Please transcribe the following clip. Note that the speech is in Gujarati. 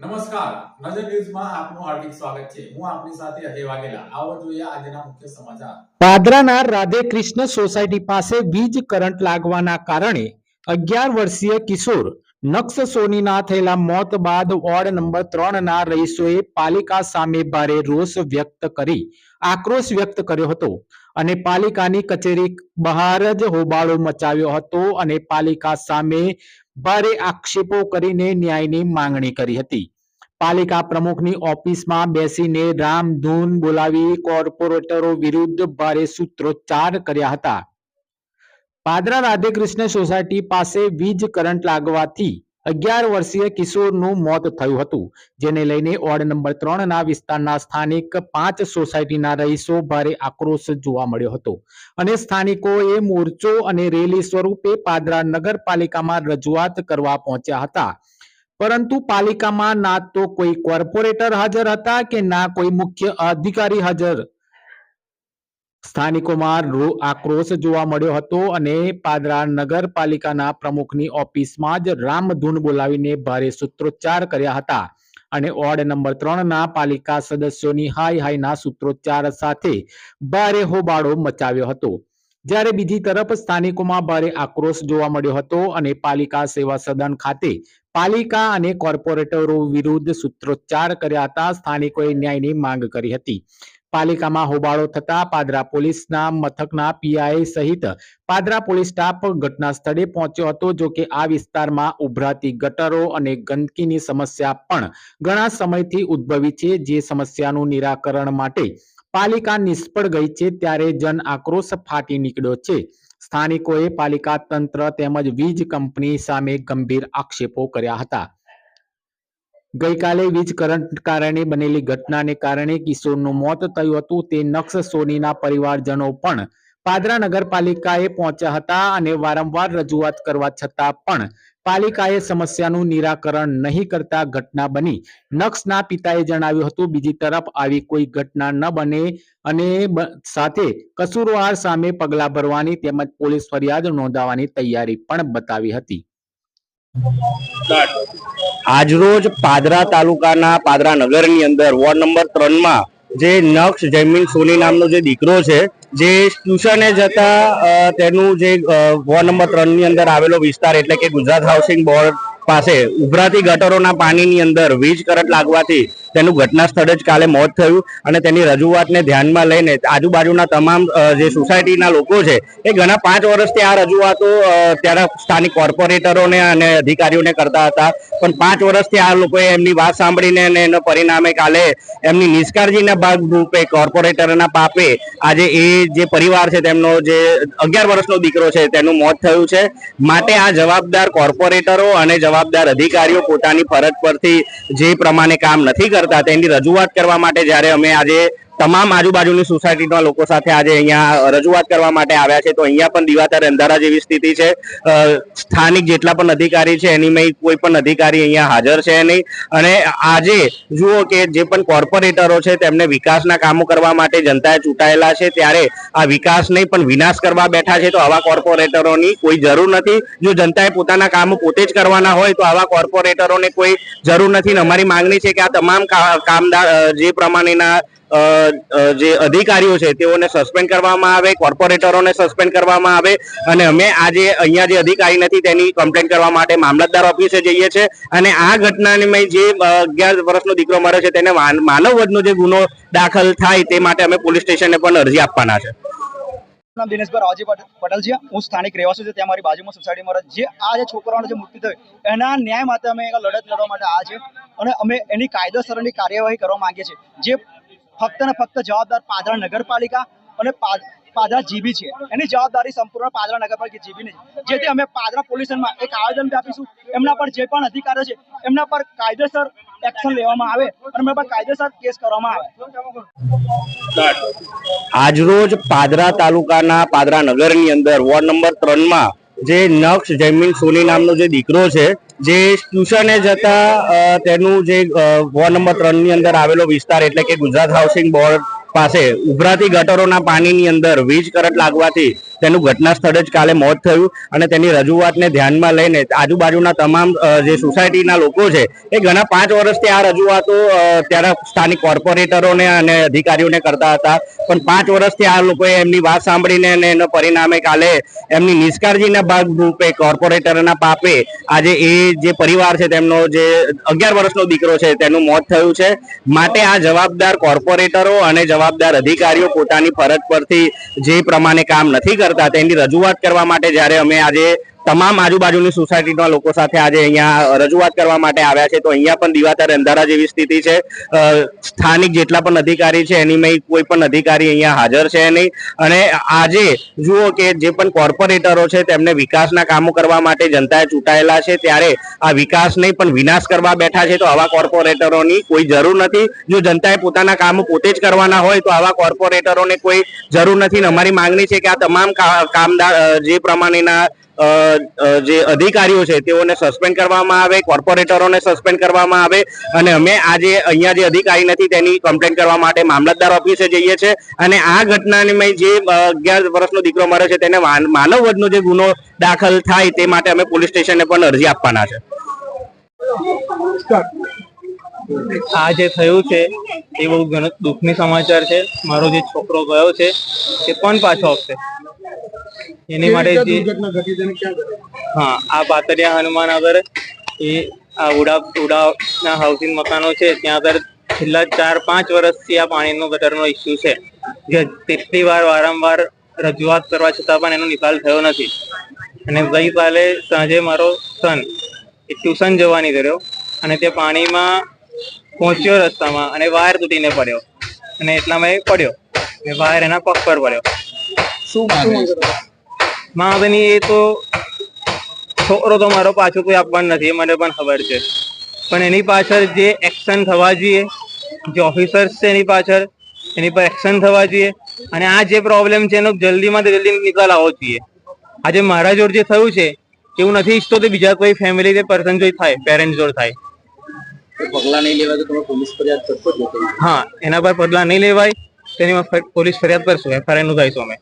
નમસ્કાર. નજર ન્યૂઝમાં આપનું હાર્દિક સ્વાગત છે. હું આપની સાથે અજય વાઘેલા. આવો જોઈએ આજના મુખ્ય સમાચાર. પાદરાના રાધે કૃષ્ણ સોસાયટી પાસે વીજ કરંટ લાગવાના કારણે અગિયાર વર્ષીય કિશોર નક્ષ સોનીના થયેલા મોત બાદ વોર્ડ નંબર ત્રણ ના રહીશોએ પાલિકા સામે ભારે રોષ વ્યક્ત કરી આક્રોશ વ્યક્ત કર્યો હતો અને પાલિકાની કચેરી બહાર જ હોબાળો મચાવ્યો હતો અને પાલિકા સામે ભારે આક્ષેપો કરીને ન્યાયની માંગણી કરી હતી. પાલિકા પ્રમુખની ઓફિસમાં બેસીને રામધૂન બોલાવી કોર્પોરેટરો વિરુદ્ધ ભારે સૂત્રોચ્ચાર કર્યા હતા. પાદરા રાધેકૃષ્ણ સોસાયટી પાસે વીજ કરંટ લાગવાથી અગિયાર વર્ષીય કિશોરનું મોત થયું હતું, જેને લઈને વોર્ડ નંબર ત્રણ ના વિસ્તારના સ્થાનિક પાંચ સોસાયટીના રહીશો ભારે આક્રોશ જોવા મળ્યો હતો. અને સ્થાનિકોએ મોરચો અને રેલી સ્વરૂપે પાદરા નગરપાલિકામાં રજૂઆત કરવા પહોંચ્યા હતા. પરંતુ પાલિકામાં ના તો કોઈ કોર્પોરેટર હાજર હતા કે ના કોઈ મુખ્ય અધિકારી હાજર સ્થાનિકોમાં આક્રોશ જોવા મળ્યો હતો અને પાદરા નગરપાલિકાના પ્રમુખની ઓફિસમાં જ રામધૂન બોલાવીને ભારે સૂત્રોચ્ચાર કર્યા હતા. અને વોર્ડ નંબર ત્રણ ના પાલિકા સદસ્યોની હાય હાઈના સૂત્રોચ્ચાર સાથે ભારે હોબાળો મચાવ્યો હતો. જ્યારે બીજી તરફ સ્થાનિકોમાં ભારે આક્રોશ જોવા મળ્યો હતો અને પાલિકા સેવા સદન ખાતે પાલિકા અને કોર્પોરેટરો વિરુદ્ધ સૂત્રોચ્ચાર કર્યા હતા, સ્થાનિકોએ ન્યાયની માંગ કરી હતી. પાલિકામાં હોબાળો થતા પાદરા પોલીસના મથકના પીઆઈ સહિત પાદરા પોલીસ સ્ટાફ ઘટના સ્થળે પહોંચ્યો હતો, જો કે આ વિસ્તારમાં ઉભરાતી ગટરો અને ગંદકીની સમસ્યા પણ ઘણા સમયથી ઉદ્ભવી છે, જે સમસ્યાનું નિરાકરણ માટે પાલિકા નિષ્ફળ ગઈ છે, ત્યારે જન આક્રોશ ફાટી નીકળ્યો છે. સ્થાનિકોએ પાલિકા તંત્ર તેમજ વીજ કંપની સામે ગંભીર આક્ષેપો કર્યા હતા. ગઈકાલે વીજ કરંટ કારણે બનેલી ઘટનાને કારણે કિશોરનું મોત થયું હતું. તે નક્ષ સોનીના પરિવારજનો પણ પાદરા નગરપાલિકાએ પહોંચ્યા હતા અને વારંવાર રજૂઆત કરવા છતાં પણ પાલિકાએ સમસ્યાનું નિરાકરણ નહીં કરતા ઘટના બની. નક્ષના પિતાએ જણાવ્યું હતું, બીજી તરફ આવી કોઈ ઘટના ન બને અને સાથે કસૂરવાર સામે પગલાં ભરવાની તેમજ પોલીસ ફરિયાદ નોંધાવવાની તૈયારી પણ બતાવી હતી. આજરોજ પાદરા તાલુકાના પાદરા નગરની અંદર વોર્ડ નંબર ત્રણમાં જે નક્ષ જયમીન સોની નામનો જે દીકરો છે, જે ટ્યુશને જતા તેનું જે વોર્ડ નંબર ત્રણની અંદર આવેલો વિસ્તાર એટલે કે ગુજરાત હાઉસિંગ બોર્ડ પાસે ઉભરાતી ગટરોના પાણીની અંદર વીજ કરંટ લાગવાથી તેનું ઘટના સ્થળે જ કાલે મોત થયું અને તેની રજૂઆતને ધ્યાનમાં લઈને આજુબાજુના તમામ જે સોસાયટીના લોકો છે, એ ઘણા પાંચ વર્ષથી આ રજૂઆતો ત્યારે સ્થાનિક કોર્પોરેટરોને અને અધિકારીઓને કરતા હતા. પણ પાંચ વર્ષથી આ લોકોએ એમની વાત સાંભળીને અને એના પરિણામે કાલે એમની નિષ્કાળજીના ભાગરૂપે કોર્પોરેટરના પાપે આજે એ જે પરિવાર છે, તેમનો જે અગિયાર વર્ષનો દીકરો છે, તેનું મોત થયું છે. માટે આ જવાબદાર કોર્પોરેટરો અને જવાબદાર અધિકારીઓ પોતાની ફરજ પરથી જે પ્રમાણે કામ નથી કરતા તેની રજૂઆત કરવા માટે જ્યારે અમે આજે તમામ આજુબાજુની સોસાયટીના લોકો સાથે આજે અહીંયા રજૂઆત કરવા માટે આવ્યા છે. તો અહીંયા પણ દિવાતર અંધારા જેવી સ્થિતિ છે. સ્થાનિક જેટલા પણ અધિકારી છે, એની કોઈ પણ અધિકારી અહીંયા હાજર છે નહીં. અને આજે જુઓ કે જે પણ કોર્પોરેટરો છે, તેમને વિકાસના કામો કરવા માટે જનતાએ ચૂંટાયેલા છે, ત્યારે આ વિકાસ નહીં પણ વિનાશ કરવા બેઠા છે. તો આવા કોર્પોરેટરોની કોઈ જરૂર નથી. જો જનતાએ પોતાના કામો પોતે જ કરવાના હોય, તો આવા કોર્પોરેટરોને કોઈ જરૂર નથી. અમારી માંગણી છે કે આ તમામ કામદાર જે પ્રમાણેના જે અધિકારીઓ છે તેઓને સસ્પેન્ડ કરવામાં આવે કોર્પોરેટરોને સસ્પેન્ડ કરવામાં આવે અને અમે આજે અહીંયા જે અધિકારી નથી તેની કમ્પ્લેન કરવા માટે મામલતદાર ઓફિસે જઈએ છીએ અને આ ઘટનાની જે અગિયાર વર્ષનો દીકરો મળ્યો છે તેને માન- માનવ વધનો જે ગુનો દાખલ થાય તે માટે અમે પોલીસ સ્ટેશને પણ અરજી આપવાના છે. હું સ્થાનિક રહેવાસી છું ત્યાં મારી બાજુમાં સોસાયટીમાં. જે આ જે છોકરાઓનો જે મૃત્યુ થયું, એના ન્યાય માટે અમે લડત લડવા માટે આ છે અને અમે એની કાયદેસરની કાર્યવાહી કરવા માંગીએ છીએ. જે ફક્ત ને ફક્ત જવાબદાર પાદરા નગરપાલિકા અને પાદરા જીબી છે. એની જવાબદારી સંપૂર્ણ પાદરા નગરપાલિકા જીબીની છે. જેથી અમે પાદરા પોલીસમાં એક આવેદન આપીશું. એમના પર જે પણ અધિકારો છે, એમના પર કાયદેસર એક્શન લેવામાં આવે અને એમના પર કાયદેસર કેસ કરવામાં આવે. આજરોજ પાદરા તાલુકાના પાદરા નગરની અંદર વોર્ડ નંબર ત્રણમાં જે નક્ષ જયમીન સોની નામનો જે દીકરો છે, જે ટ્યુશને જતા તેનું જે વોર્ડ નંબર ત્રણની અંદર આવેલો વિસ્તાર એટલે કે ગુજરાત હાઉસિંગ બોર્ડ પાસે ઉભરાતી ગટરોના પાણીની અંદર વીજ કરંટ લાગવાથી તેનું ઘટના સ્થળે જ કાલે મોત થયું અને તેની રજૂઆતને ધ્યાનમાં લઈને આજુબાજુના તમામ જે સોસાયટીના લોકો છે, એ ઘણા પાંચ વર્ષથી આ રજૂઆતો ત્યારે સ્થાનિક કોર્પોરેટરોને અને અધિકારીઓને કરતા હતા. પણ પાંચ વર્ષથી આ લોકોએ એમની વાત સાંભળીને અને એના પરિણામે કાલે એમની નિષ્કાળજીના ભાગરૂપે કોર્પોરેટરના પાપે આજે એ જે પરિવાર છે, તેમનો જે અગિયાર વર્ષનો દીકરો છે, તેનું મોત થયું છે. માટે આ જવાબદાર કોર્પોરેટરો અને જવાબદાર અધિકારીઓ પોતાની ફરજ પરથી જે પ્રમાણે કામ નથી કરતા તેની રજૂઆત કરવા માટે જ્યારે અમે આજે તમામ આજુબાજુની સોસાયટીના લોકો સાથે આજે અહીંયા રજૂઆત કરવા માટે આવ્યા છે. તો અહીંયા પણ દિવાતર અંધારા જેવી સ્થિતિ છે. સ્થાનિક જેટલા પણ અધિકારી છે, એની કોઈ પણ અધિકારી અહીંયા હાજર છે નહીં. અને આજે જુઓ કે જે પણ કોર્પોરેટરો છે, તેમને વિકાસના કામો કરવા માટે જનતાએ ચૂંટાયેલા છે, ત્યારે આ વિકાસ નહીં પણ વિનાશ કરવા બેઠા છે. તો આવા કોર્પોરેટરોની કોઈ જરૂર નથી. જો જનતાએ પોતાના કામો પોતે જ કરવાના હોય, તો આવા કોર્પોરેટરોને કોઈ જરૂર નથી. અમારી માંગણી છે કે આ તમામ કામદાર જે પ્રમાણેના જે અધિકારીઓ છે, તેઓને સસ્પેન્ડ કરવામાં આવે કોર્પોરેટરોને સસ્પેન્ડ કરવામાં આવે અને અમે આજે અહીંયા જે અધિકારી નથી, તેની કમ્પ્લેન કરવા માટે મામલતદાર ઓફિસે જઈએ છીએ અને આ ઘટનાને જે અગિયાર વર્ષનો દીકરો મરે છે, તેને માનવ વધનો જે ગુનો દાખલ થાય તે માટે અમે પોલીસ સ્ટેશને પણ અરજી આપવાના છે. આ જે થયું છે, એ બહુ ઘણું દુઃખની સમાચાર છે. મારો જે છોકરો ગયો છે, એ પણ પાછો આવશે. એની માટે જે હા આ પાતરિયા હનુમાનગર એ આ ઉડા ઉડાના હાઉસિંગ મકાનો છે. ત્યાં આગળ છેલ્લા ચાર પાંચ વર્ષથી આ પાણીનો ગટરનો ઇસ્યુ છે. જે તેટલી વાર વારંવાર રજૂઆત કરવા છતાં પણ એનો નિકાલ થયો નથી. અને ગઈકાલે સાંજે મારો સન એ ટ્યુશન જવા નીકળ્યો અને તે પાણીમાં પહોંચ્યો રસ્તામાં અને વાયર તૂટીને પડ્યો. અને એટલામાં એ પડ્યો. વાયર એના પગ પર પડ્યો. શું માંગે છે? માં બની એ તો છોકરો તો મારો પાછો કોઈ આપવાનું નથી મને પણ ખબર છે. પણ એની પાછળ જે એક્શન થવા જોઈએ જે ઓફિસર્સ છે એની પાછળ એની પર એક્શન થવા જોઈએ અને આ જે પ્રોબ્લેમ છે એનો જલ્દીમાં જલ્દી નિકાલ આવવો જોઈએ. આજે મારા જોડ જે થયું છે એવું નથી ઈચ્છતો કે બીજા કોઈ ફેમિલી કે પર્સન જોઈ થાય પેરેન્ટ્સ જોડ થાય. પગલાં નહીં લેવાય તો તમે પોલીસ ફરિયાદ કરશો હા એના પર પગલાં નહીં લેવાય તેની પોલીસ ફરિયાદ કરશું એફઆઈઆર નોંધાઈશું અમે.